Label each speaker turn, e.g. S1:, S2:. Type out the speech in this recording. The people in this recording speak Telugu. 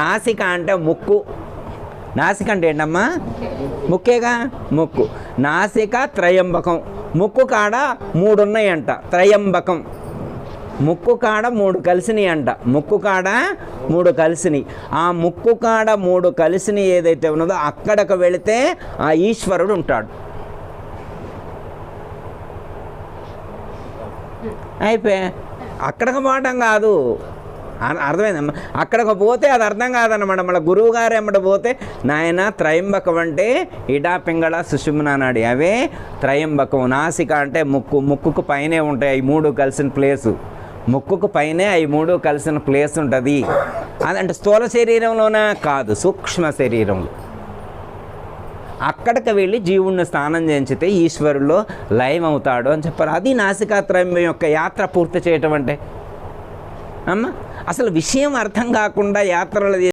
S1: నాసిక అంటే ముక్కు. నాసిక అంటే ఏంటమ్మా? ముక్కేగా? ముక్కు. నాసిక త్రయంబకం. ముక్కు కాడ మూడున్నాయంట. త్రయంబకం. ముక్కు కాడ మూడు కలిసినాయి అంట ముక్కు కాడ మూడు కలిసినాయి. ఆ ముక్కు కాడ మూడు కలిసిని ఏదైతే ఉన్నదో అక్కడికి వెళితే ఆ ఈశ్వరుడు ఉంటాడు. అయిపోయా. అక్కడికి పోవటం కాదు. అర్థమైందమ్మా అక్కడికి పోతే అది అర్థం కాదన్నమాట. మన గురువు గారు ఎమ్మట పోతే నాయన త్రయంబకం అంటే ఇడా పింగళ సుషుమ్న అవే త్రయంబకం నాసిక అంటే ముక్కు. ముక్కుకు పైనే ఉంటాయి ఈ మూడు కలిసిన ప్లేసు. ముక్కుకు పైనే అవి మూడు కలిసిన ప్లేస్ ఉంటుంది. అదంటే స్థూల శరీరంలోనా? కాదు సూక్ష్మ శరీరంలో అక్కడికి వెళ్ళి జీవుణ్ణి స్నానం చేయించితే ఈశ్వరులో లయం అవుతాడు అని చెప్పారు. అది నాసికాత్రయం యొక్క యాత్ర పూర్తి చేయటం అంటే అమ్మ? అసలు విషయం అర్థం కాకుండా యాత్రలు